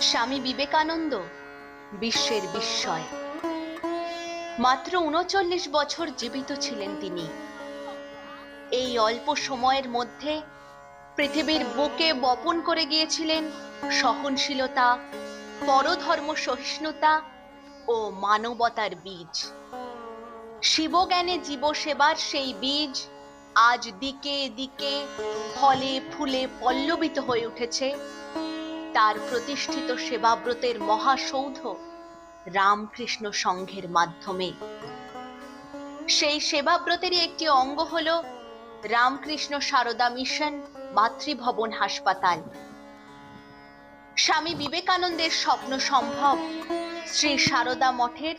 স্বামী বিবেকানন্দ, বিশ্বের বিস্ময়। মাত্র উনচল্লিশ বছর জীবিত ছিলেন তিনি। এই অল্প সময়ের মধ্যে পৃথিবীর বুকে বপন করে গিয়েছিলেন সহনশীলতা, পরধর্ম সহিষ্ণুতা ও মানবতার বীজ। শিবজ্ঞানে জীব সেবার সেই বীজ আজ দিকে দিকে ফলে ফুলে পল্লবিত হয়ে উঠেছে। তার প্রতিষ্ঠিত সেবাব্রতের মহাসৌধ রামকৃষ্ণ সংঘের মাধ্যমে। সেই সেবাব্রতেরই একটি অঙ্গ হল রামকৃষ্ণ সারদা মিশন মাতৃভবন হাসপাতাল। স্বামী বিবেকানন্দের স্বপ্ন সম্ভব। শ্রী সারদা মঠের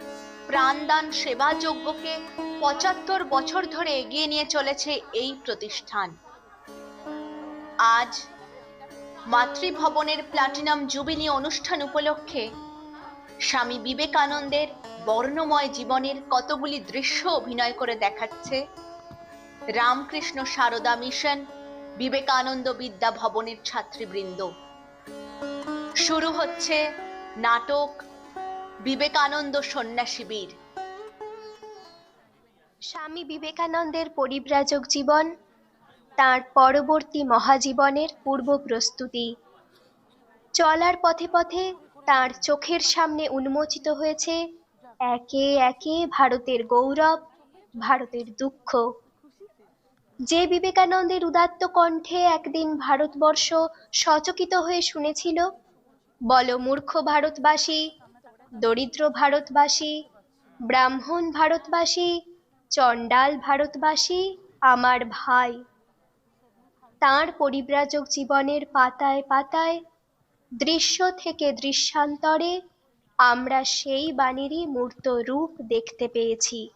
প্রাণদান সেবা যজ্ঞকে পঁচাত্তর বছর ধরে এগিয়ে নিয়ে চলেছে এই প্রতিষ্ঠান। আজ মাতৃভবনের প্লাটিনাম জুবিলি অনুষ্ঠান উপলক্ষে স্বামী বিবেকানন্দের বর্ণময় জীবনের কতগুলি দৃশ্য অভিনয় করে দেখাচ্ছে রামকৃষ্ণ সারদা মিশন, বিবেকানন্দ বিদ্যা ভবনের ছাত্রীবৃন্দ। শুরু হচ্ছে নাটক, বিবেকানন্দ সন্ন্যাসী বীর। স্বামী বিবেকানন্দের পরিব্রাজক জীবন তার পরবর্তী মহাজীবনের পূর্ব প্রস্তুতি। চলার পথে পথে তার চোখের সামনে উন্মোচিত হয়েছে একে একে ভারতের গৌরব, ভারতের দুঃখ। যে বিবেকানন্দের উদাত্ত কণ্ঠে একদিন ভারতবর্ষ সচকিত হয়ে শুনেছিল, বলো মূর্খ ভারতবাসী, দরিদ্র ভারতবাসী, ব্রাহ্মণ ভারতবাসী, চণ্ডাল ভারতবাসী, আমার ভাই। তার পরিব্রাজক জীবনের পাতায় পাতায়, দৃশ্য থেকে দৃশ্যান্তরে আমরা সেই বাণীরই মূর্ত রূপ দেখতে পেয়েছি।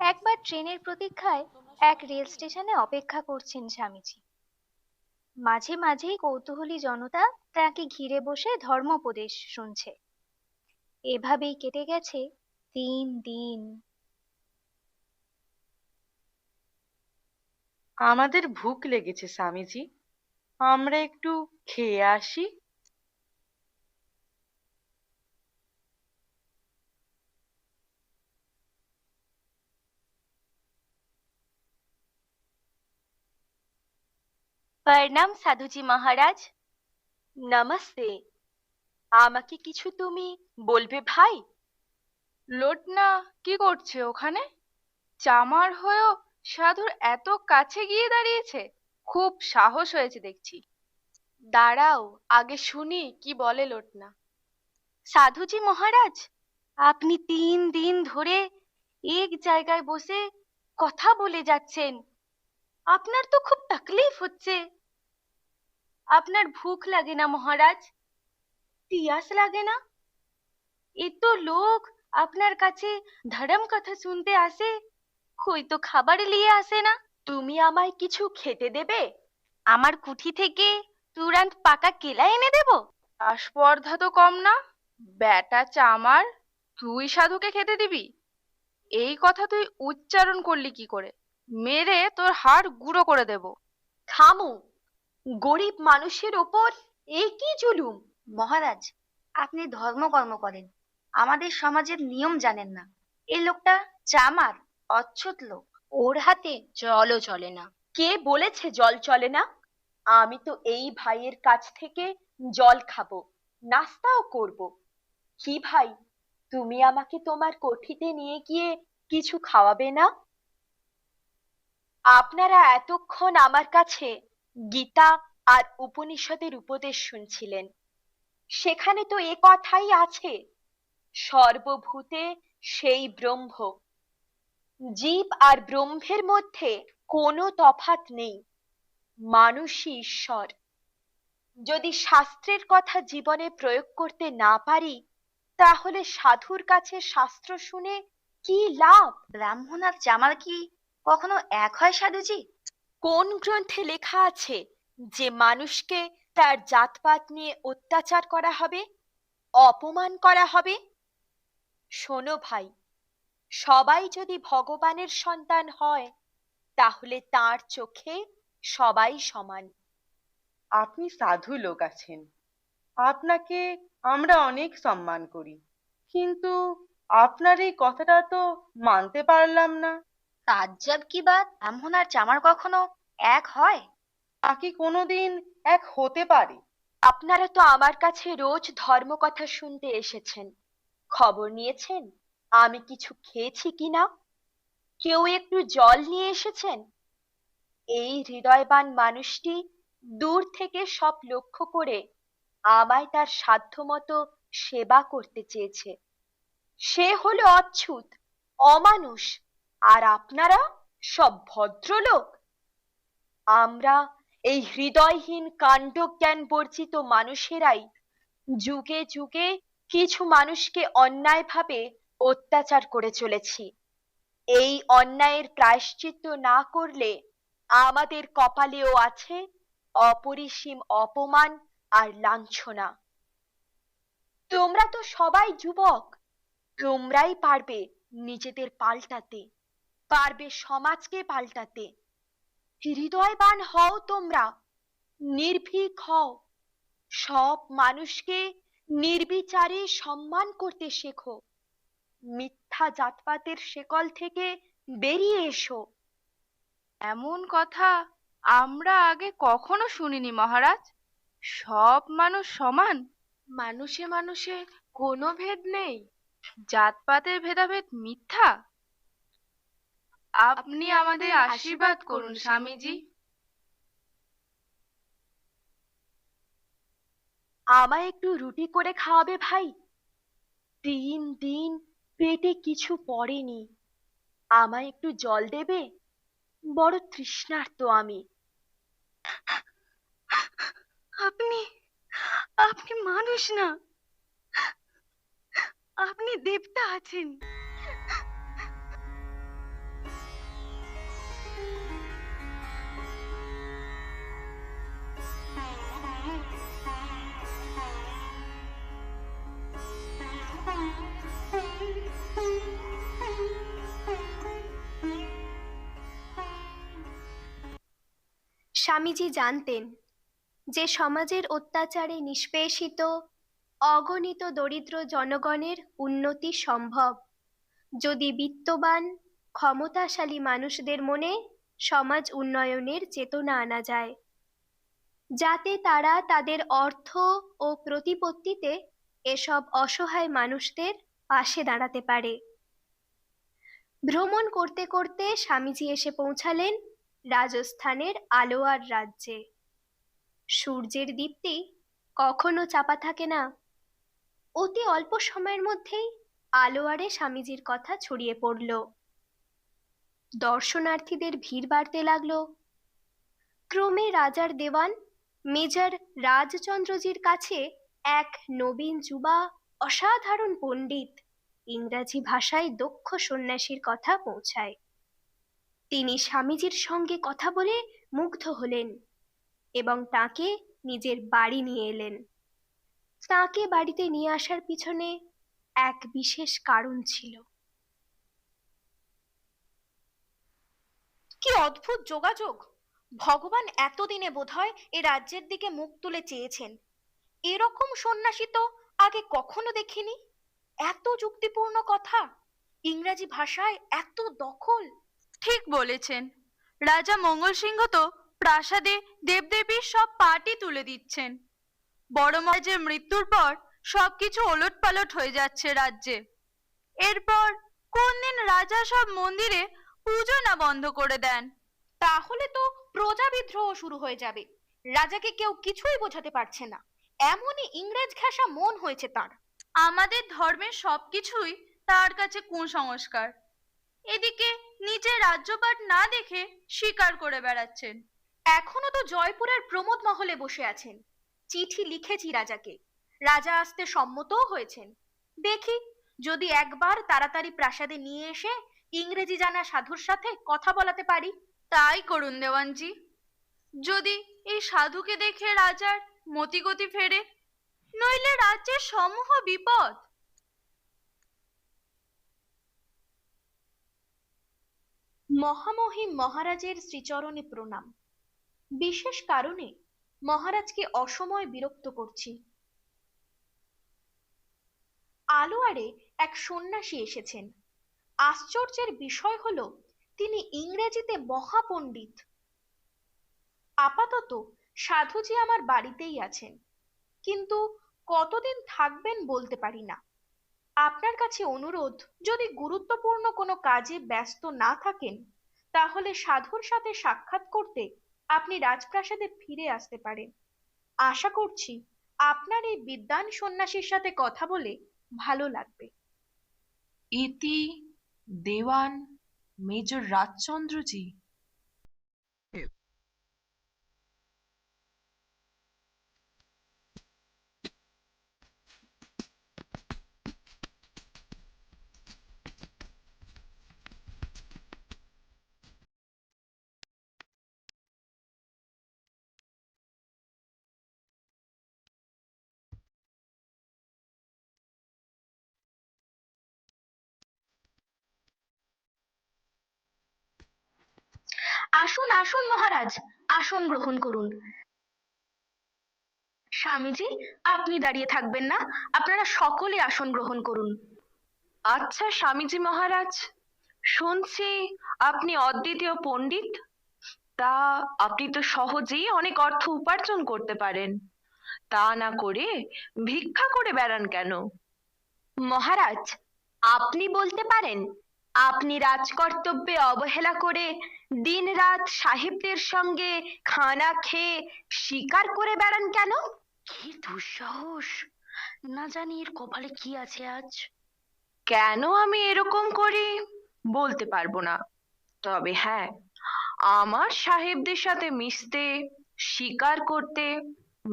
একবার ট্রেনের প্রতীক্ষায় এক রেল স্টেশনে অপেক্ষা করছেন স্বামীজি। মাঝে মাঝেই কৌতূহলী জনতা তাকে ঘিরে বসে ধর্মোপদেশ শুনছে। এভাবেই কেটে গেছে তিন দিন। আমাদের ভুক লেগেছে স্বামীজি। আমরা একটু খেয়ে আসি। প্রণাম সাধুজি মহারাজ। নমস্তে। আমাকে কিছু তুমি বলবে ভাই? লোটনা কি করছে ওখানে? চামার হয়েও সাধুর এত কাছে গিয়ে দাঁড়িয়েছে, খুব সাহস হয়েছে দেখছি। দাঁড়াও, আগে শুনি কি বলে লোটনা। সাধুজি মহারাজ, আপনি তিন দিন ধরে এক জায়গায় বসে কথা বলে যাচ্ছেন। আপনার তো খুব তাকলিফ হচ্ছে। আপনার ভুখ লাগে না মহারাজ? পিয়াস লাগে না? এত লোক আপনার কাছে ধর্ম কথা শুনতে আসে কই তো খাবার নিয়ে আসে না? তুমি আমায় কিছু খেতে দেবে? আমার কুঠি থেকে তুরান্ত পাকা কেলা এনে দেবো? স্পর্ধা তো কম না। ব্যাটা চামার তুই সাধুকে খেতে দিবি? এই কথা তুই উচ্চারণ করলি কি করে? মেরে তোর হাড় গুঁড়ো করে দেব। থামো। গরিব মানুষের ওপর এই কি জুলুম। মহারাজ আপনি ধর্মকর্ম করেন। আমাদের সমাজের নিয়ম জানেন না। এই লোকটা চামার। অচ্ছুত লোক। ওর হাতে জলও চলে না। কে বলেছে জল চলে না? আমি তো এই ভাইয়ের কাছ থেকে জল খাব, নাস্তাও করব। কি ভাই, তুমি আমাকে তোমার কোঠিতে নিয়ে গিয়ে কিছু খাওয়াবে না? আপনারা এতক্ষণ আমার কাছে গীতা আর উপনিষদের উপদেশ শুনছিলেন। সেখানে তো এ কথাই আছে, সর্বভূতে সেই ব্রহ্ম জীব আর ব্রহ্মের মধ্যে কোনো তফাৎ নেই। মানুষই ঈশ্বর। যদি শাস্ত্রের কথা জীবনে প্রয়োগ করতে না পারি তাহলে সাধুর কাছে শাস্ত্র শুনে কি লাভ? ব্রাহ্মণ আর জামাল কি কখনো এক হয় সাধুজি? কোন গ্রন্থে লেখা আছে যে মানুষকে তার জাতপাত নিয়ে অত্যাচার করা হবে অপমান করা হবে? শোনো ভাই সবাই যদি ভগবানের সন্তান হয় তাহলে তার চোখে সবাই সমান। আপনি সাধু লোক আছেন। আপনাকে আমরা অনেক সম্মান করি কিন্তু আপনার এই কথাটা তো মানতে পারলাম না। তাজ্জাব কি বাত? এমন আর চামার কখনো এক হয়? তা কি কোনোদিন এক হতে পারে? আপনারা তো আমার কাছে রোজ ধর্ম কথা শুনতে এসেছেন। খবর নিয়েছেন? আমি কিছু খেয়েছি কিনা? কেউ একটু জল নিয়ে এসেছেন? এই হৃদয়বান মানুষটি দূর থেকে সব লক্ষ্য করে আমায় তার সাধ্যমতো সেবা করতে চেয়েছে। সে হলো অচ্ছুত অমানুষ, আর আপনারা সব ভদ্রলোক। আমরা এই হৃদয়হীন কাণ্ডজ্ঞান বর্জিত মানুষেরাই যুগে যুগে কিছু মানুষকে অন্যায়ভাবে অত্যাচার করে চলেছি। এই অন্যায়ের প্রায়শ্চিত্ত না করলে আমাদের কপালেও আছে অপরিসীম অপমান আর লাঞ্ছনা। তোমরা তো সবাই যুবক, তোমরাই পারবে নিজেদের পাল্টাতে, পারবে সমাজকে পাল্টাতে। হৃদয়বান হও তোমরা, নির্ভীক হও। সব মানুষকে নির্বিচারে সম্মান করতে শেখো। মিথ্যা জাতপাতের শেকল থেকে বেরিয়ে এসো। এমন কথা আমরা আগে কখনো শুনিনি মহারাজ। সব মানুষ সমান? মানুষে মানুষে কোনো ভেদ নেই। জাতপাতের ভেদাভেদ মিথ্যা। আপনি আমাদের আশীর্বাদ করুন স্বামীজি। আমায় একটু রুটি করে খাওয়াবে ভাই। তিন দিন পেটে কিছু পড়েনি। আমায় একটু জল দেবে? বড় তৃষ্ণার্ত আমি। আপনি আপনি মানুষ না। আপনি দেবতা আছেন। স্বামীজি জানতেন যে সমাজের অত্যাচারে নিষ্পেষিত, অগণিত দরিদ্র জনগণের উন্নতি সম্ভব। যদি বিত্তবান, ক্ষমতাশালী মানুষদের মনে সমাজ উন্নয়নের চেতনা আনা যায়, যাতে তারা তাদের অর্থ ও প্রতিপত্তিতে এসব অসহায় মানুষদের পাশে দাঁড়াতে পারে। ভ্রমণ করতে করতে স্বামীজি এসে পৌঁছালেন রাজস্থানের আলোয়ার রাজ্যে। সূর্যের দীপ্তি কখনো চাপা থাকে না। অতি অল্প সময়ের মধ্যেই আলোয়ারে স্বামীজির কথা ছড়িয়ে পড়ল। দর্শনার্থীদের ভিড় বাড়তে লাগল। ক্রমে রাজার দেওয়ান মেজর রাজচন্দ্রজির কাছে এক নবীন যুবা, অসাধারণ পণ্ডিত ইংরাজি ভাষায় দক্ষ সন্ন্যাসীর কথা পৌঁছায়। তিনি স্বামীজির সঙ্গে কথা বলে মুগ্ধ হলেন এবং তাকে নিজের বাড়ি নিয়ে এলেন। তাকে বাড়িতে নিয়ে আসার পিছনে এক বিশেষ কারণ ছিল। কি অদ্ভুত যোগাযোগ! ভগবান এতদিনে বোধহয় এ রাজ্যের দিকে মুখ তুলে চেয়েছেন। এরকম সন্ন্যাসী তো আগে কখনো দেখিনি। এত যুক্তিপূর্ণ কথা! ইংরাজি ভাষায় এত দখল! ঠিক বলেছেন। রাজা মঙ্গল সিংহ তো প্রাসাদে দেবদেবীর সব পাটি তুলে দিচ্ছেন। বড় মহারাজের মৃত্যুর পর সবকিছু ওলট পালট হয়ে যাচ্ছে রাজ্যে। এরপর কোন দিন রাজা সব মন্দিরে পুজো না বন্ধ করে দেন? তাহলে তো প্রজা বিদ্রোহ শুরু হয়ে যাবে। রাজাকে কেউ কিছুই বোঝাতে পারছে না। এমনই ইংরেজ ঘেঁষা মন হয়েছে তার। আমাদের ধর্মের সবকিছুই তার কাছে কুসংস্কার। এদিকে নিজের রাজ্যপাট না দেখে স্বীকার করে বেড়াচ্ছেন। এখনও তো জয়পুরের প্রমোদ মহলে বসে আছেন। চিঠি লিখেছি রাজাকে। রাজা আসতে সম্মতও হয়েছেন। দেখি, যদি একবার তাড়াতাড়ি প্রাসাদে নিয়ে এসে ইংরেজি জানা সাধুর সাথে কথা বলাতে পারি। তাই করুন দেওয়ানজি। যদি এই সাধুকে দেখে রাজার মতিগতি ফেরে, নইলে রাজ্যের সমূহ বিপদ মহামহিম মহারাজের শ্রীচরণে প্রণাম। বিশেষ কারণে মহারাজকে অসময় বিরক্ত করছি। আলোয়ারে এক সন্ন্যাসী এসেছেন। আশ্চর্যের বিষয় হলো, তিনি ইংরেজিতে মহাপণ্ডিত। আপাতত সাধুজি আমার বাড়িতেই আছেন, কিন্তু কতদিন থাকবেন বলতে পারি না। আপনার কাছে অনুরোধ, যদি গুরুত্বপূর্ণ কোনো কাজে ব্যস্ত না থাকেন, তাহলে সাধুর সাথে সাক্ষাৎ করতে আপনি রাজপ্রাসাদে ফিরে আসতে পারেন। আশা করছি আপনার এই বিদ্বান সন্ন্যাসীর সাথে কথা বলে ভালো লাগবে। ইতি দেওয়ান মেজর রাজচন্দ্রজি। আসুন মহারাজ আসন গ্রহণ করুন। স্বামীজি আপনি দাঁড়িয়ে থাকবেন না আপনারা সকলে আসন গ্রহণ করুন। আচ্ছা স্বামীজি মহারাজ শুনছি আপনি অদ্বিতীয় পণ্ডিত। তা আপনি তো সহজেই অনেক অর্থ উপার্জন করতে পারেন। তা না করে ভিক্ষা করে বেড়ান কেন? মহারাজ আপনি বলতে পারেন আপনি রাজকর্তব্যে অবহেলা করে দিনরাত সাহেবদের সঙ্গে খানা খেয়ে শিকার করে বেড়ান কেন? কি দুঃসাহস! না জানি এর কপালে কি আছে আজ। কেন আমি এরকম করি? বলতে পারব না। তবে হ্যাঁ আমার সাহেবদের সাথে মিশতে শিকার করতে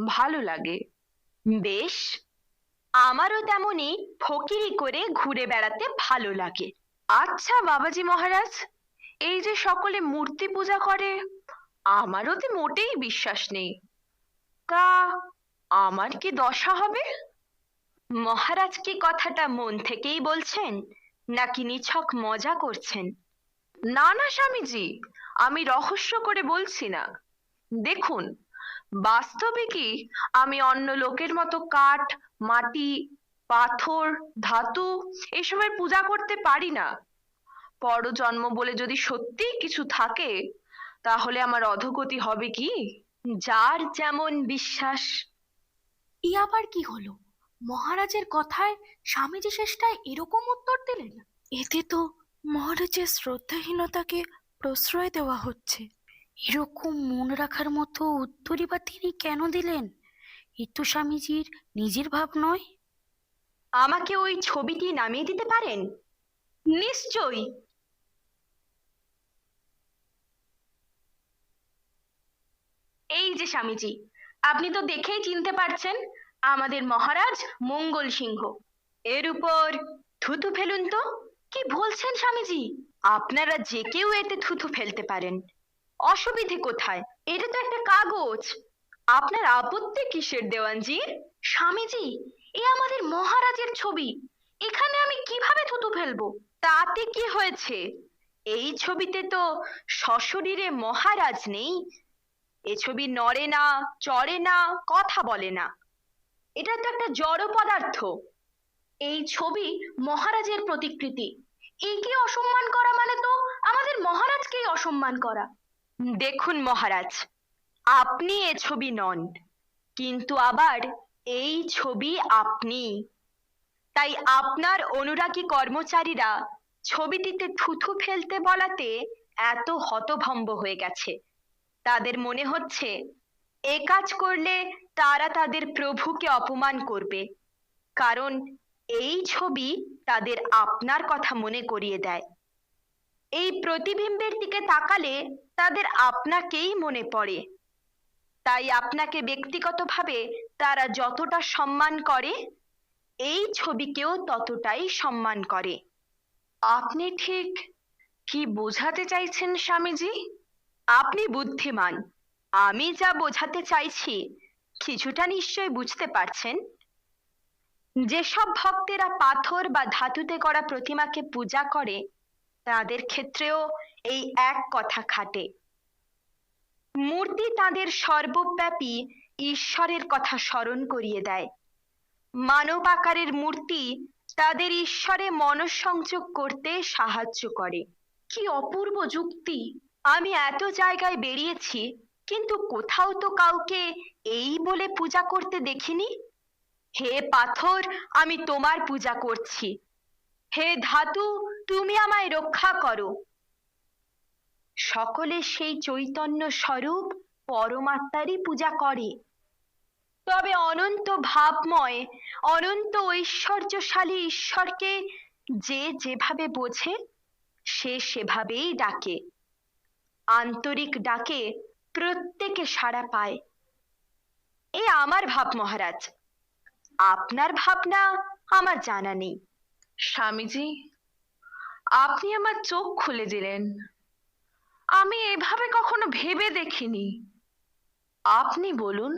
ভালো লাগে। বেশ আমারও তেমনই ফকিরি করে ঘুরে বেড়াতে ভালো লাগে। আচ্ছা বাবাজি মহারাজ। এই যে সকলে মূর্তি পূজা করে আমার ওতে মোটেই বিশ্বাস নেই। তা আমার কি দশা হবে? মহারাজ কি কথাটা মন থেকেই বলছেন, নাকি নিছক মজা করছেন? না না স্বামীজি, আমি রহস্য করে বলছি না। দেখুন, বাস্তবে কি আমি অন্য লোকের মতো কাঠ, মাটি, পাথর, ধাতু, এসবের পূজা করতে পারি না। পরজন্ম বলে যদি সত্যিই কিছু থাকে তাহলে আমার অধোগতি হবে কি? যার যেমন বিশ্বাস। ই আবার কি হলো? মহারাজের কথায় স্বামীজি শেষটায় এরকম উত্তর দিলেন? এতে তো মহারাজের শ্রদ্ধাহীনতাকে প্রশ্রয় দেওয়া হচ্ছে। এরকম মন রাখার মতো উত্তরই বা তিনি কেন দিলেন? এ তো স্বামীজির নিজের ভাব নয়। আমাকে ওই ছবিটি নামিয়ে দিতে পারেন? নিশ্চয়ই। এই যে স্বামীজি, আপনি তো দেখেই চিনতে পারছেন আমাদের মহারাজ মঙ্গল সিংহ। এর উপর থুতু ফেলুন তো, কি বলছেন স্বামীজি? আপনারা যে কেউ এতে থুতু ফেলতে পারেন। অসুবিধে কোথায়? এটা তো একটা কাগজ। আপনার আপত্তি কিসের দেওয়ানজির স্বামীজি, এ আমাদের মহারাজের ছবি। এখানে আমি কীভাবে থুতু ফেলব? তাতে কি হয়েছে? এই ছবিতে তো সশরীরে মহারাজ নেই এ ছবি নড়ে না, চড়ে না, কথা বলে না। এটা তো একটা জড় পদার্থ। এই ছবি মহারাজের প্রতিকৃতি। একে অসম্মান করা মানে তো? আমাদের মহারাজকেই অসম্মান করা। দেখুন মহারাজ, আপনি এ ছবি নন, কিন্তু আবার এই ছবি আপনি। তাই আপনার অনুরাগী কর্মচারীরা ছবিটিতে থুথু ফেলতে বলাতে এত হতভম্ব হয়ে গেছে। তাদের মনে হচ্ছে, এ কাজ করলে তারা তাদের প্রভুকে অপমান করবে। কারণ এই ছবি তাদের আপনার কথা মনে করিয়ে দেয়। এই প্রতিবিম্বের দিকে তাকালে তাদের আপনাকেই মনে পড়ে। তাই আপনাকে ব্যক্তিগতভাবে তারা যতটা সম্মান করে, এই ছবিকেও ততটাই সম্মান করে। আপনি ঠিক কি বোঝাতে চাইছেন স্বামীজি? আপনি বুদ্ধিমান। আমি যা বোঝাতে চাইছি, কিছুটা নিশ্চয় বুঝতে পারছেন? যেসব ভক্তেরা পাথর বা ধাতুতে করা প্রতিমাকে পূজা করে, তাদের ক্ষেত্রেও এই এক কথা খাটে। মূর্তি তাদের সর্বব্যাপী ঈশ্বরের কথা স্মরণ করিয়ে দেয়। মানব আকারের মূর্তি তাদের ঈশ্বরে মনঃসংযোগ করতে সাহায্য করে। কি অপূর্ব যুক্তি! আমি এত জায়গায় বেরিয়েছি, কিন্তু কোথাও তো কাউকে এই বলে পূজা করতে দেখিনি। হে পাথর, আমি তোমার পূজা করছি। হে ধাতু, তুমি আমায় রক্ষা করো। সকলে সেই চৈতন্য স্বরূপ পরমাত্মারই পূজা করে। তবে অনন্ত ভাবময়, অনন্ত ঐশ্বর্যশালী ঈশ্বরকে যে যেভাবে বোঝে, সে সেভাবেই ডাকে। আন্তরিক ডাকে প্রত্যেকে সাড়া পায়। এ আমার ভাব মহারাজ। আপনার ভাবনা আমার জানা নেই। স্বামীজি, আপনি আমার চোখ খুলে দিলেন। আমি এভাবে কখনো ভেবে দেখিনি। আপনি বলুন,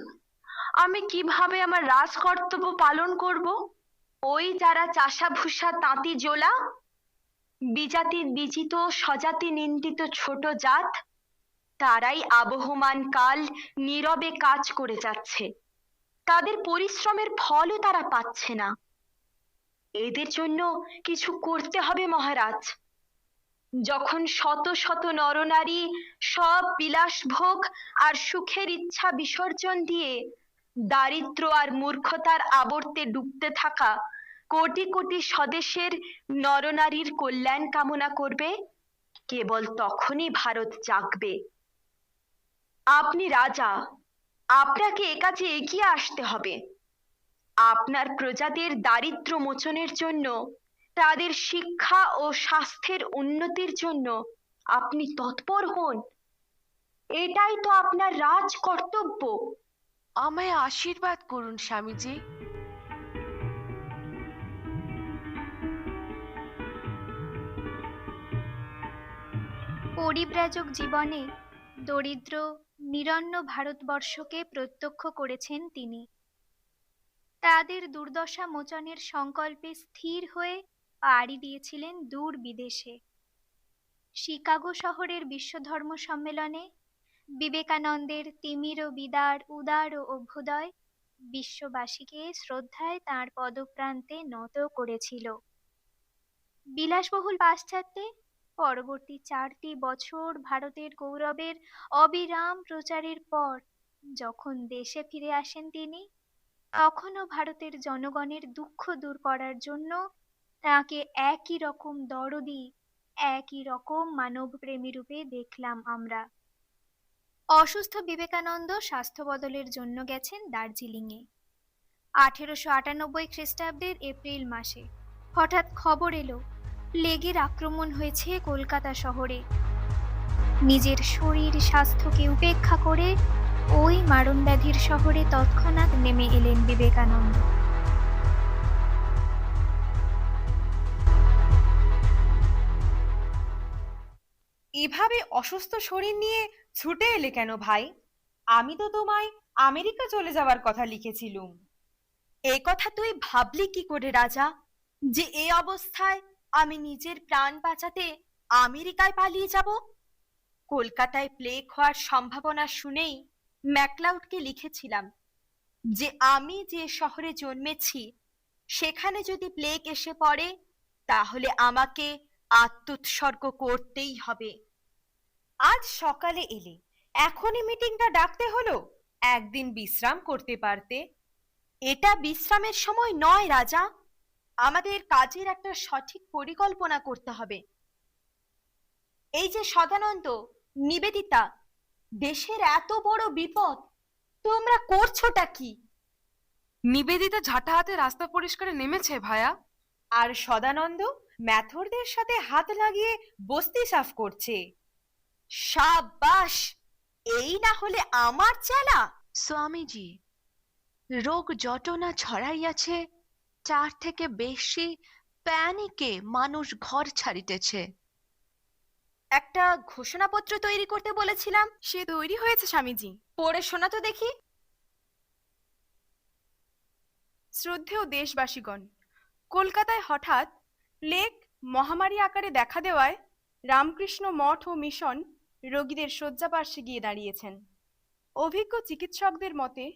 আমি কীভাবে আমার রাজকর্তব্য পালন করব? ওই যারা চাষা ভুষা তাঁতি জোলা বিজাতি বিজিত, স্বজাতি নিন্দিত ছোট জাত, তারাই আবহমান কাল নীরবে কাজ করে যাচ্ছে। তাদের পরিশ্রমের ফলও তারা পাচ্ছে না। এদের জন্য কিছু করতে হবে মহারাজ। যখন শত শত নরনারী সব বিলাসভোগ আর সুখের ইচ্ছা বিসর্জন দিয়ে দারিদ্র আর মূর্খতার আবর্তে ডুবতে থাকা কোটি কোটি স্বদেশের নরনারীর কল্যাণ কামনা করবে। কেবল তখনই ভারত জাগবে। আপনি রাজা, আপনাকে এ কাজে এগিয়ে আসতে হবে। আপনার প্রজাদের দারিদ্র মোচনের জন্য, তাদের শিক্ষা ও স্বাস্থ্যের উন্নতির জন্য আপনি তৎপর হন। এটাই তো আপনার রাজ কর্তব্য। আমায় আশীর্বাদ করুন স্বামীজি। পরিব্রাজক জীবনে দরিদ্র, নিরন্ন ভারতবর্ষকে প্রত্যক্ষ করেছেন তিনি। তাদের দুর্দশা মোচনের সংকল্পে স্থির হয়ে পাড়ি দিয়েছিলেন দূর বিদেশে। শিকাগো শহরের বিশ্বধর্ম সম্মেলনে বিবেকানন্দের তিমির ও বিদার উদার ও অভ্যুদয় বিশ্ববাসীকে শ্রদ্ধায় তাঁর পদপ্রান্তে নত করেছিল। বিলাসবহুল পাশ্চাত্যে পরবর্তী চারটি বছর ভারতের গৌরবের অবিরাম প্রচারের পর যখন দেশে ফিরে আসেন তিনি, তখনও ভারতের জনগণের দুঃখ দূর করার জন্য তাকে একই রকম দরদি, একই রকম মানবপ্রেমী রূপে দেখলাম আমরা। অসুস্থ বিবেকানন্দ স্বাস্থ্য বদলের জন্য গেছেন দার্জিলিংয়ে। আঠেরোশো আটানব্বই খ্রিস্টাব্দের এপ্রিল মাসে হঠাৎ খবর এলো প্লেগের আক্রমণ হয়েছে কলকাতা শহরে। নিজের শরীর স্বাস্থ্যকে উপেক্ষা করে ওই মারণব্যাধির শহরে তৎক্ষণাৎ নেমে এলেন বিবেকানন্দ। এভাবে অসুস্থ শরীর নিয়ে ছুটে এলে কেন ভাই? আমি তো তোমায় আমেরিকা চলে যাওয়ার কথা লিখেছিলুম। এ কথা তুই ভাবলি কি করে রাজা? যে এ অবস্থায় আমি নিজের প্রাণ বাঁচাতে আমেরিকায় পালিয়ে যাব? কলকাতায় প্লেগ হওয়ার সম্ভাবনা শুনেই ম্যাকলাউডকে লিখেছিলাম যে আমি যে শহরে জন্মেছি, সেখানে যদি প্লেগ এসে পড়ে, তাহলে আমাকে আত্মোৎসর্গ করতেই হবে। আজ সকালে এলে এখনই মিটিংটা ডাকতে হলো, একদিন বিশ্রাম করতে পারতে। এটা বিশ্রামের সময় নয়, রাজা। আমাদের কাজের একটা সঠিক পরিকল্পনা করতে হবে। এই যে সদানন্দ নিবেদিতা দেশের এত বড় বিপদ তোমরা করছোটা কি? নিবেদিতা ঝাঁটা হাতে রাস্তা পরিষ্কারে নেমেছে ভায়া। আর সদানন্দ ম্যাথরদের সাথে হাত লাগিয়ে বস্তি সাফ করছে। সাবাস এই না হলে আমার চালা স্বামীজি রোগ জটনা ছড়াইয়াছে চার থেকে বেশি প্যানিকে মানুষ ঘর ছাড়িতেছে। একটা ঘোষণাপত্র তৈরি করতে বলেছিলাম, সে তৈরি হয়েছে স্বামীজি। পড়ে শোনা তো দেখি। শ্রদ্ধেয় দেশবাসীগণ, কলকাতায় হঠাৎ প্লেগ মহামারী আকারে দেখা দেওয়ায় রামকৃষ্ণ মঠ ও মিশন রোগীদের শয্যাপার্শ্বে গিয়ে দাঁড়িয়েছেন। অভিজ্ঞ চিকিৎসকদের মতে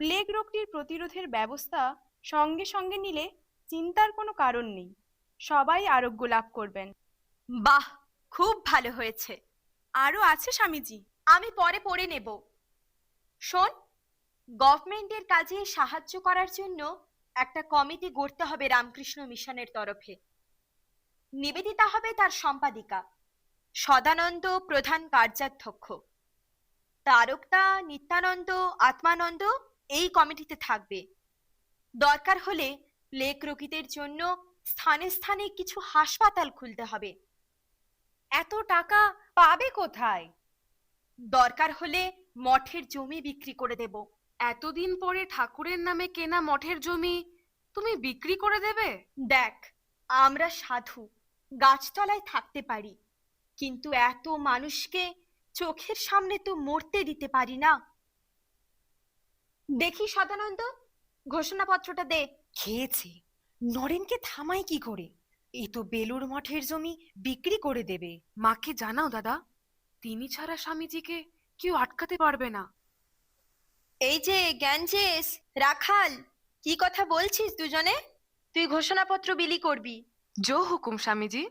প্লেগ রোগটির প্রতিরোধের ব্যবস্থা সঙ্গে সঙ্গে নিলে চিন্তার কোনো কারণ নেই। সবাই আরোগ্য লাভ করবেন। বাহ! খুব ভালো হয়েছে। আরও আছে স্বামীজি, আমি পরে পড়ে নেব। শোন, গভর্নমেন্টের কাজে সাহায্য করার জন্য একটা কমিটি গড়তে হবে রামকৃষ্ণ মিশনের তরফে। নিবেদিতা হবে তার সম্পাদিকা, সদানন্দ প্রধান কার্যাধ্যক্ষ। তারকদা নিত্যানন্দ, আত্মানন্দ এই কমিটিতে থাকবে। দরকার হলে প্লেগ রোগীদের জন্য স্থানে স্থানে কিছু হাসপাতাল খুলতে হবে। এত টাকা পাবে কোথায়? দরকার হলে মঠের জমি বিক্রি করে দেব। এতদিন পরে ঠাকুরের নামে কেনা মঠের জমি তুমি বিক্রি করে দেবে? দেখ আমরা সাধু গাছতলায় থাকতে পারি কিন্তু এত মানুষকে চোখের সামনে তো মরতে দিতে পারি না। দেখি সদানন্দ ঘোষণাপত্রটা দে। খেয়েছে। নরেনকে থামাই কি করে? এ তো বেলুর মঠের জমি বিক্রি করে দেবে। মাকে জানাও দাদা। তিনি ছাড়া স্বামীজিকে কেউ আটকাতে পারবে না। এই যে গ্যাঞ্জেস রাখাল কি কথা বলছিস দুজনে? তুই ঘোষণাপত্র বিলি করবি। জো হুকুম স্বামীজি।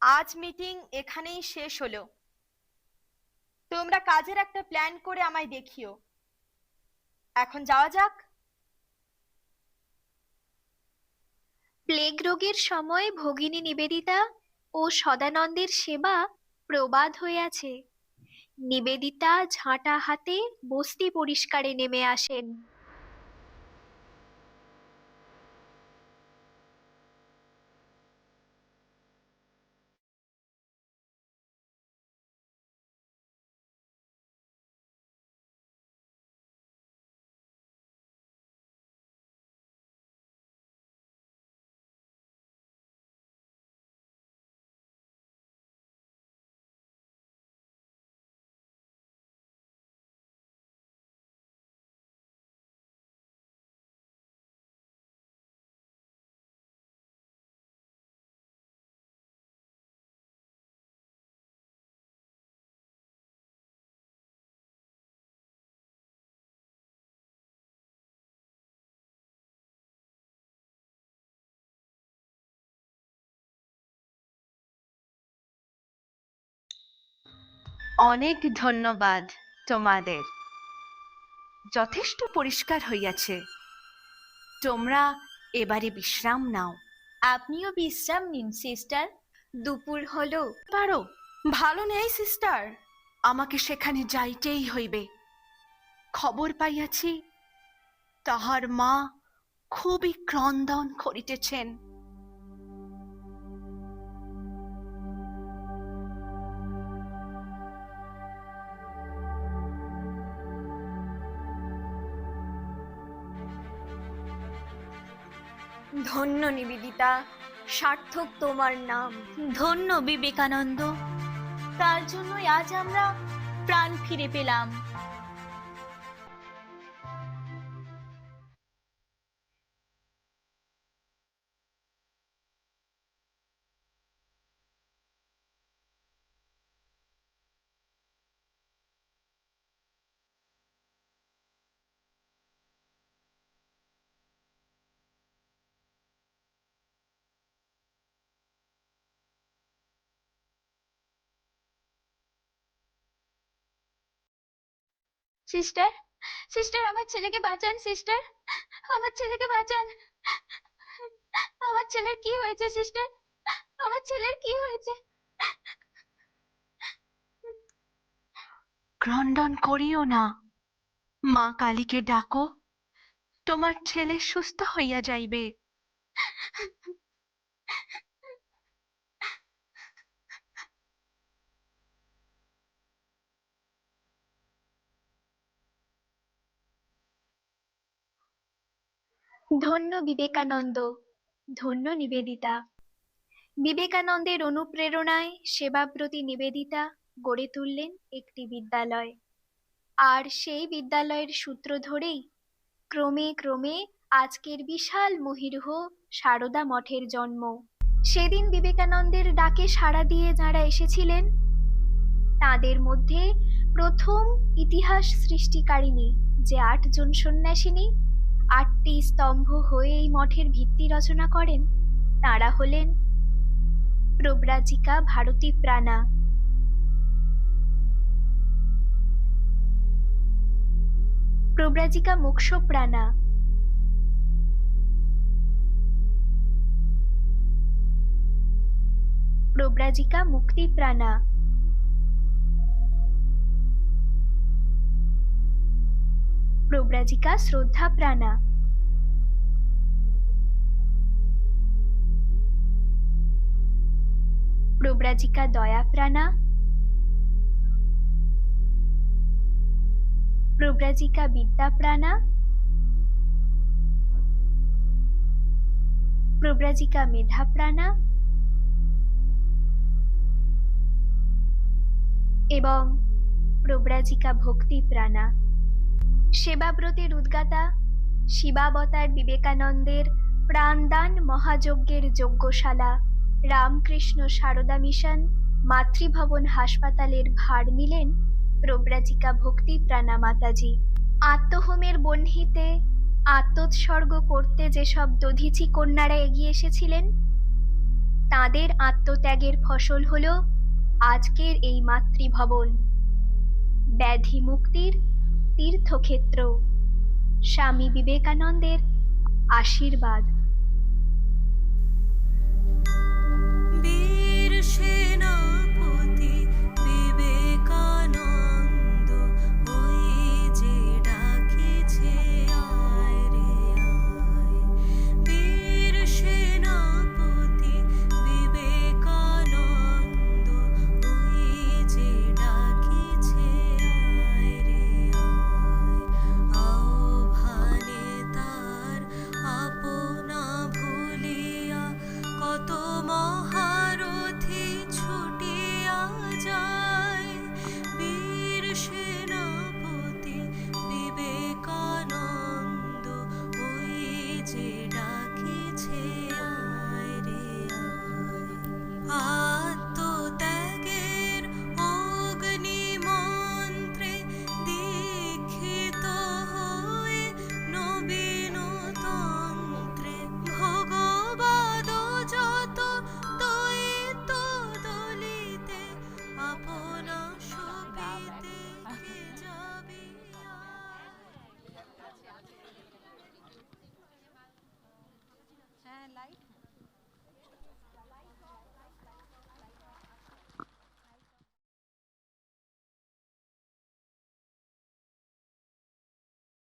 আজ মিটিং এখানেই শেষ হলো। তোমরা কাজের একটা প্ল্যান করে আমায় দেখিও। এখন যাওয়া যাক। প্লেগ রোগের সময় ভগিনী নিবেদিতা ও সদানন্দের সেবা প্রবাদ হয়ে আছে নিবেদিতা ঝাঁটা হাতে বস্তি পরিষ্কারে নেমে আসেন। অনেক ধন্যবাদ তোমাদের। যথেষ্ট পরিষ্কার হইয়াছে। তোমরা এবারে বিশ্রাম নাও। আপনিও বিশ্রাম নিন, সিস্টার। দুপুর হলো। পারো? ভালো নেই, সিস্টার। আমাকে সেখানে যাইতেই হইবে। খবর পাইয়াছি, তাহার মা খুবই ক্রন্দন করিতেছেন। ধন্য নিবেদিতা সার্থক তোমার নাম। ধন্য বিবেকানন্দ। তার জন্যই আজ আমরা প্রাণ ফিরে পেলাম। সিস্টার সিস্টার আমার ছেলেকে বাঁচান সিস্টার আমার ছেলেকে বাঁচান। আমার ছেলের কি হয়েছে সিস্টার আমার ছেলের কি হয়েছে? ক্রন্দন করিও না। মা কালীকে ডাকো। তোমার ছেলে সুস্থ হইয়া যাইবে। ধন্য বিবেকানন্দ, ধন্য নিবেদিতা। বিবেকানন্দের অনুপ্রেরণায় সেবাব্রতী নিবেদিতা গড়ে তুললেন একটি বিদ্যালয়। আর সেই বিদ্যালয়ের সূত্র ধরেই ক্রমে ক্রমে আজকের বিশাল মহিরুহ সারদা মঠের জন্ম। সেদিন বিবেকানন্দের ডাকে সাড়া দিয়ে যাঁরা এসেছিলেন, তাদের মধ্যে প্রথম ইতিহাস সৃষ্টিকারিণী যে আটজন সন্ন্যাসিনী আটটি স্তম্ভ হয়ে এই মঠের ভিত্তি রচনা করেন। তাঁরা হলেন প্রব্রাজিকা ভারতী প্রাণা। প্রব্রাজিকা মোক্ষ প্রাণা। প্রব্রাজিকা মুক্তি প্রাণা। প্রব্রাজিকা শ্রদ্ধা প্রাণা। প্রব্রাজিকা দয়া প্রাণা। প্রব্রাজিকা বিদ্যা প্রাণা। প্রব্রাজিকা মেধা প্রাণা। এবং প্রব্রাজিকা ভক্তি প্রাণা। সেবাব্রতের উদ্গাতা শিবাবতার বিবেকানন্দের প্রাণদান মহাযজ্ঞের যজ্ঞশালা, রামকৃষ্ণ সারদা মিশন, মাতৃভবন হাসপাতালের ভার নিলেন প্রব্রাজিকা ভক্তি প্রাণা মাতাজি। আত্মহোমের বহ্নিতে আত্মোৎসর্গ করতে যেসব দধিচি কন্যারা এগিয়ে এসেছিলেন, তাদের আত্মত্যাগের ফসল হল আজকের এই মাতৃভবন। ব্যাধি মুক্তির তীর্থক্ষেত্র। স্বামী বিবেকানন্দের আশীর্বাদ।